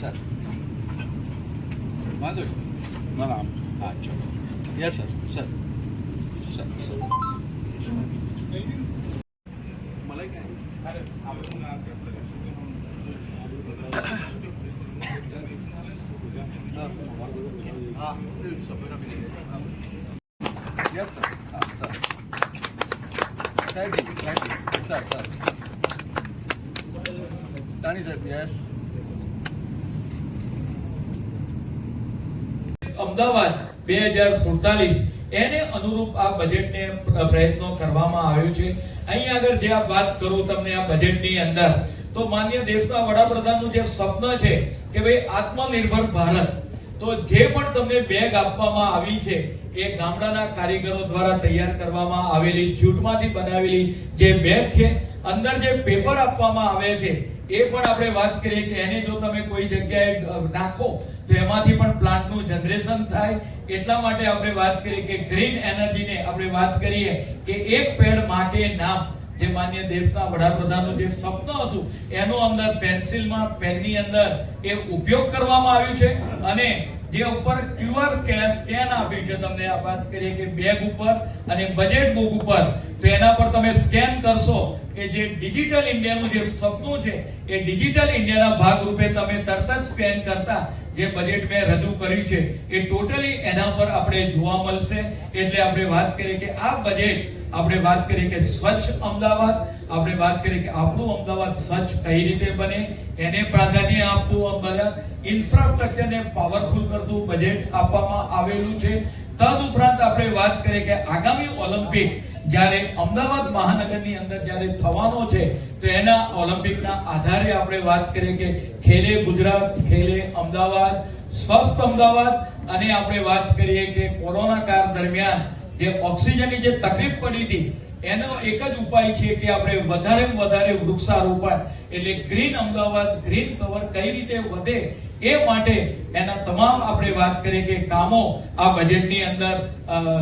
Sir Madhu ನಾನು ಆಚು yes sir sir sir sir yes sir sir thank you thank you sir sir Danny said yes. Ahmedabad બે હજાર સુડતાલીસ. એને અનુરૂપ આ બજેટને પ્રયત્નો કરવામાં આવ્યો છે. અહીં આગળ જે આ વાત કરું તમને આ બજેટની અંદર, તો માન્ય દેશના વડાપ્રધાનનું જે સ્વપ્ન છે કે ભાઈ આત્મનિર્ભર ભારત, તો જે પણ તમને બેગ આપવામાં આવી છે, એ ગામડાના કારીગરો દ્વારા તૈયાર કરવામાં આવેલી જૂટમાંથી બનાવેલી જે બેગ છે, અંદર જે પેપર આપવામાં આવે છે એ પણ આપણે વાત કરીએ કે એને જો તમે કોઈ જગ્યાએ નાખો, તો એમાંથી પણ પ્લાન્ટનું જનરેશન થાય. એટલા માટે આપણે વાત કરીએ કે ગ્રીન એનર્જીને આપણે વાત કરીએ કે એક પેડમાં કે નામ. જે માન્ય દેશના વડાપ્રધાનનું જે સપનું હતું, એનો અંદર પેન્સિલમાં, પેનની અંદર એ ઉપયોગ કરવામાં આવ્યું છે. અને જે ઉપર ક્યુઆર સ્કેન આપ્યું છે, તમને આ વાત કરીએ કે બેગ ઉપર અને બજેટ બુક ઉપર. તો એના પર તમે સ્કેન કરશો કે જે ડિજિટલ ઇન્ડિયાનું જે સપનું છે, એ ડિજિટલ ઇન્ડિયાના ભાગરૂપે તમે તરત જ સ્કેન કરતા જે બજેટ મેં રજૂ કર્યું છે, એ ટોટલી એના પર આપણે જોવા મળશે. એટલે આપણે વાત કરીએ કે આ બજેટ, આપણે વાત કરીએ કે સ્વચ્છ અમદાવાદ, આપણે વાત કરીએ કે આપણું અમદાવાદ સ્વચ્છ કઈ રીતે બને, એને પ્રાધાન્ય આપવું અમદાવાદ ઇન્ફ્રાસ્ટ્રક્ચરને પાવરફુલ કરતું બજેટ આપવામાં આવેલું છે. તદ ઉપરાંત આપણે વાત કરીએ કે આગામી ઓલિમ્પિક જ્યારે અમદાવાદ મહાનગરની અંદર જ્યારે થવાનો છે, તો એના ઓલિમ્પિકના આધારે આપણે વાત કરીએ કે ખેલે ગુજરાત, ખેલે અમદાવાદ, સ્વસ્થ અમદાવાદ અને આપણે વાત કરીએ કે કોરોના કાળ દરમિયાન જે ઓક્સિજનની જે તકલીફ પડી હતી, એનો એક જ ઉપાય છે કે આપણે વધારે વધારે વૃક્ષારોપણ, એટલે ગ્રીન અમદાવાદ, ગ્રીન કવર કઈ રીતે વધે એ માટે એના તમામ આપણે વાત કરીએ કે કામો આ બજેટની અંદર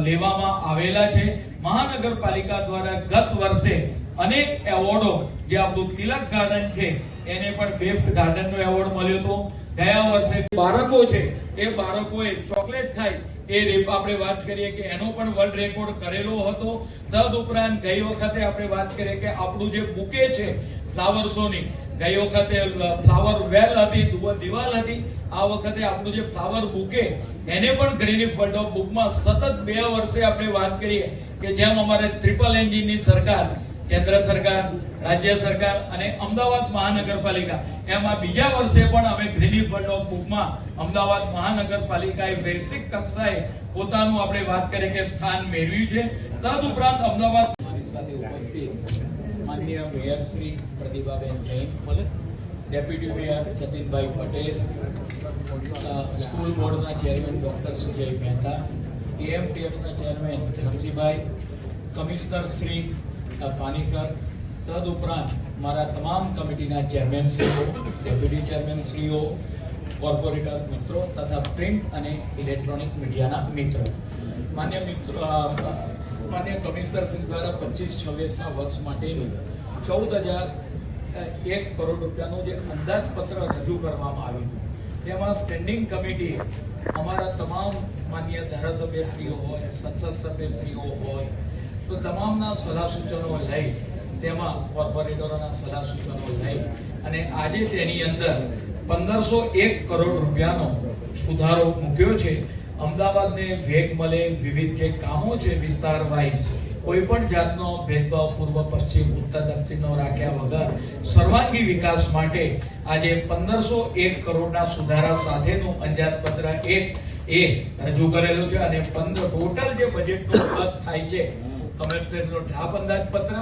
લેવામાં આવેલા છે. મહાનગરપાલિકા દ્વારા ગત વર્ષે અનેક એવોર્ડો, જે આપણું તિલક ગાર્ડન છે, એને પણ બેસ્ટ ગાર્ડનનો એવોર્ડ મળ્યો હતો. ગયા વર્ષે બાળકો છે, એ બાળકોએ ચોકલેટ ખાઈ આપણે વાત કરીએ કે એનો પણ વર્લ્ડ રેકોર્ડ કરેલો હતો. તદ ઉપરાંત ગઈ વખતે આપણે વાત કરીએ કે આપણું જે બુકે છે ફ્લાવર શોની ગઈ વખતે ફ્લાવર વેલ હતી દિવાલ હતી, આ વખતે આપણું જે ફ્લાવર બુકે, એને પણ ગ્રીની ફંડ ઓફ બુકમાં સતત બે વર્ષે આપણે વાત કરીએ કે જેમ અમારે ટ્રિપલ એન્જિનની સરકાર કેન્દ્ર સરકાર, રાજ્ય સરકાર અને અમદાવાદ મહાનગરપાલિકા. એમાં બીજા વર્ષે પણ અમે ગ્રીની ફંડ ઓફ બુકમાં અમદાવાદ મહાનગરપાલિકાએ વૈશ્વિક કક્ષાએ પોતાનું આપણે વાત કરીએ કે સ્થાન મેળવ્યું છે. તદ ઉપરાંત અમદાવાદ મારી સાથે ઉપસ્થિત માનનીય mayor Shri Pratibhaben Jain deputy mayor Jatinbhai Patel school બોર્ડના chairman doctor Sujay Mehta એએમટીએફના chairman Dharamjibhai commissioner Shri Pani sir, તદ ઉપરાંત મારા તમામ કમિટીના ચેરમેનશ્રીઓ ડેપ્યુટી ચેરમેનશ્રીઓ કોર્પોરેટર મિત્રો તથા પ્રિન્ટ અને ઇલેક્ટ્રોનિક મીડિયાના મિત્રો. માન્ય મિત્રો માન્ય કમિશનર શ્રી દ્વારા પચીસ છવ્વીસના વર્ષ માટેનું ચૌદ હજાર એક કરોડ રૂપિયાનું જે અંદાજપત્ર રજૂ કરવામાં આવ્યું હતું. તેમાં સ્ટેન્ડિંગ કમિટી અમારા તમામ માન્ય ધારાસભ્યશ્રીઓ હોય, સંસદ સભ્યશ્રીઓ હોય તો તમામના સલાહ સૂચનો લઈ તેમાં કોર્પોરેટરોના સલાહ સૂચનો લઈ અને આજે તેની અંદર પંદરસો એક કરોડ રૂપિયાનો સુધારો મૂક્યો છે. અમદાવાદને વેગ મળે, વિવિધ જે કામો છે વિસ્તાર વાઇઝ કોઈ પણ જાતનો ભેદભાવ પૂર્વ પશ્ચિમ, ઉત્તર, દક્ષિણનો રાખ્યા વગર સર્વાંગી વિકાસ માટે આજે પંદરસો એક કરોડના સુધારા સાથેનું અંદાજપત્ર એક એ રજૂ કરેલું છે અને પંદર ટોટલ જે બજેટનો ખર્ચ થાય છે કમિશનરનો ઢાપ અંદાજપત્ર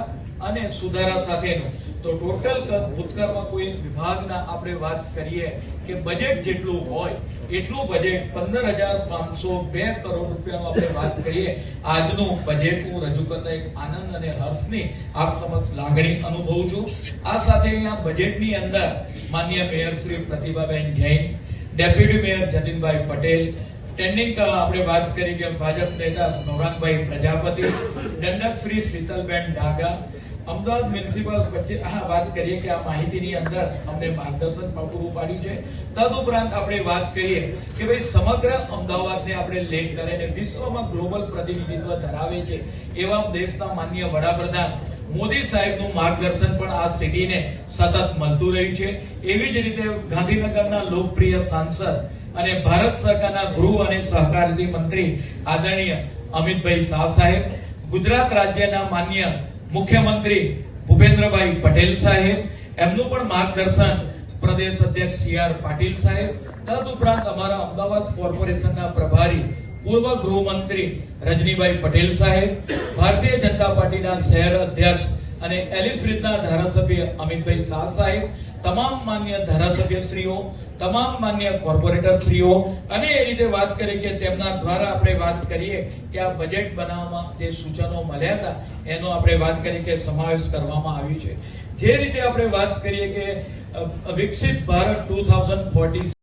અને સુધારા સાથેનું. તો ટોટલ ભૂતકાળમાં કોઈ વિભાગના આપણે વાત કરીએ કે બજેટ જેટલું હોય, એટલું બજેટ પંદર હજાર પાંચસો બે કરોડ રૂપિયાનું આપણે વાત કરીએ. આજનું બજેટ હું રજૂ કરતા એક આનંદ અને હર્ષની આપ સમક્ષ લાગણી અનુભવું છું. આ સાથે અહીંયા બજેટની અંદર માન્ય mayor Shri Pratibhaben Jain deputy mayor Jatinbhai Patel standing આપણે વાત કરી કે ભાજપ નેતા નવરાંગભાઈ પ્રજાપતિ, દંડક શ્રી શીતલબેન ડાગા, અમદાવાદ મ્યુનિસિપલ વચ્ચે હા વાત કરીએ કે આ માહિતીની અંદર અમને માર્ગદર્શન પૂરું પાડ્યું છે. તદુપરાંત આપણે વાત કરીએ કે ભાઈ સમગ્ર અમદાવાદને આપણે લેટ કરીને વિશ્વમાં ગ્લોબલ પ્રતિનિધિત્વ ધરાવે છે એવા દેશના માન્ય વડાપ્રધાન મોદી સાહેબનું માર્ગદર્શન પણ આ સિટીને સતત મળતું રહ્યું છે. એવી જ રીતે ગાંધીનગરના લોકપ્રિય સાંસદ અને ભારત સરકારના ગૃહ અને સહકારી મંત્રી આદરણીય અમિતભાઈ શાહ સાહેબ, ગુજરાત રાજ્યના માન્ય મુખ્યમંત્રી ભૂપેન્દ્રભાઈ પટેલ સાહેબ, એમનું પણ માર્ગદર્શન પ્રદેશ અધ્યક્ષ સી આર પાટીલ સાહેબ, તદુપરાંત અમારા અમદાવાદ કોર્પોરેશનના પ્રભારી પૂર્વ ગૃહમંત્રી રજનીભાઈ પટેલ સાહેબ, ભારતીય જનતા પાર્ટીના શહેર અધ્યક્ષ અને એલિસ ધારાસભ્ય અમિતભાઈ શાહ સાહેબ, તમામ માન્ય ધારાસભ્યશ્રીઓ, તમામ માન્ય કોર્પોરેટરશ્રીઓ, અને એ રીતે વાત કરી કે તેમના દ્વારા આપણે વાત કરીએ કે આ બજેટ બનાવવામાં જે સૂચનો મળ્યા હતા, એનો આપણે વાત કરી કે સમાવેશ કરવામાં આવ્યું છે. જે રીતે આપણે વાત કરીએ કે વિકસિત ભારત ટુ થાઉઝન્ડ ફોર્ટી